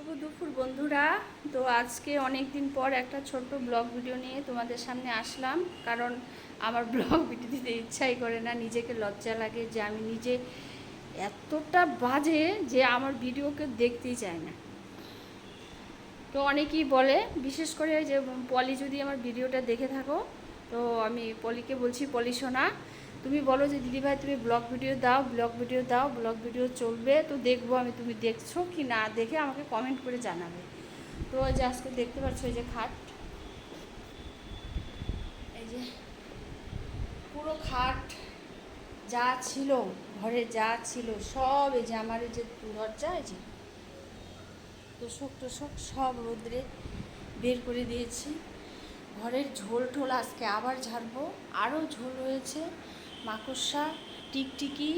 শুভ দুপুর বন্ধুরা। তো আজকে অনেক দিন পর একটা ছোট্ট ব্লগ ভিডিও নিয়ে তোমাদের সামনে আসলাম। কারণ আমার ব্লগ ভিডিও দিতে ইচ্ছাই করে না, নিজেকে লজ্জা লাগে যে আমি নিজে এতটা বাজে যে আমার ভিডিওকে দেখতেই চায় না। তো অনেকেই বলে, বিশেষ করে যে পলি যদি আমার ভিডিওটা দেখে থাকো, তো আমি পলিকে বলছি পলি সোনা। তুমি বলো যে দিদিভাই তুমি ব্লগ ভিডিও দাও, ব্লগ ভিডিও দাও, ব্লগ ভিডিও চলবে, তো দেখব আমি তুমি দেখছ কি না দেখে আমাকে কমেন্ট করে জানাবে। তো ওই যে আজকে দেখতে পাচ্ছ এই যে খাট। এই যে পুরো খাট যা ছিল, ঘরে যা ছিল, সব এই যে আমার এই যে দরজা এই যে তোষক টোষক সব রোদ্রে বের করে দিয়েছি। ঘরের ঝোল টোল আজকে আবার ঝাড়বো। আরও ঝোল হয়েছে। মাকড়সা, টিকটিকি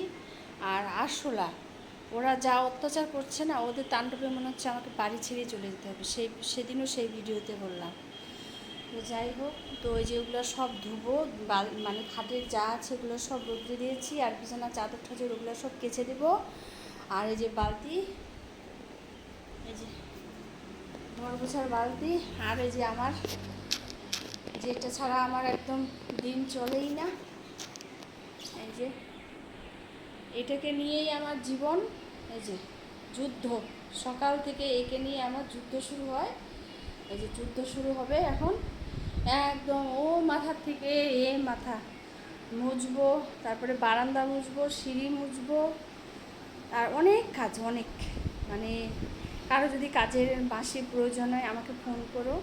আর আরশোলা। ওরা যা অত্যাচার করছে না, ওদের তাণ্ডবে মনে হচ্ছে আমাকে বাড়ি ছেড়ে চলে যেতে হবে। সেই, সেদিনও সেই ভিডিওতে বললাম। তো যাই হোক, তো ওই যেগুলো সব ধুবো মানে খাটের যা আছে এগুলো সব রোদ্রে দিয়েছি, আর বিছানা, চাদর ঠাদর ওগুলো সব কেচে দেবো। আর এই যে বালতি, এই যে ঘর গোছার বালতি, আর এই যে আমার, যেটা ছাড়া আমার একদম দিন চলেই না। এই যে, এটাকে নিয়েই আমার জীবন, এই যে, যুদ্ধ। সকাল থেকে একে নিয়ে আমার যুদ্ধ শুরু হয়। এই যে, যুদ্ধ শুরু হবে এখন। একদম, ও মাথার থেকে এ মাথা। মুছবো, তারপরে বারান্দা মুছবো, সিঁড়ি মুছবো। আর অনেক কাজ, অনেক। মানে কারও যদি কাজের মাসে প্রয়োজন হয়, আমাকে ফোন করো।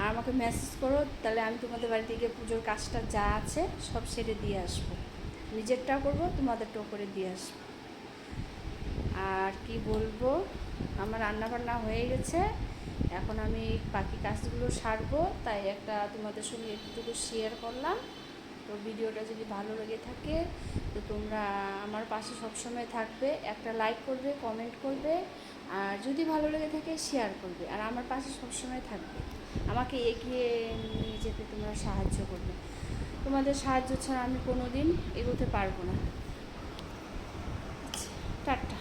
আর আমাকে মেসেজ করো, তাহলে আমি তোমাদের বাড়ি থেকে পুজোর কাজটা যা আছে সব সেরে দিয়ে আসব। নিজেরটাও করব, তোমাদেরটাও করে দিয়ে আসব। আর কি বলব, আমার রান্না বান্না হয়ে গেছে। এখন আমি বাকি কাজগুলো সারবো, তাই একটা তোমাদের সঙ্গে একটুটুকু শেয়ার করলাম। তো ভিডিওটা যদি ভালো লেগে থাকে, তো তোমরা আমার পাশে সবসময় থাকবে, একটা লাইক করবে কমেন্ট করবে, আর যদি ভালো লেগে থাকে শেয়ার করবে। আর আমার পাশে সবসময় থাকবে। আমাকে এগিয়ে নিয়ে যেতে তোমরা সাহায্য করবে। তোমাদের সাহায্য ছাড়া আমি কোনো দিন এগোতে পারব না। আচ্ছা টাটা।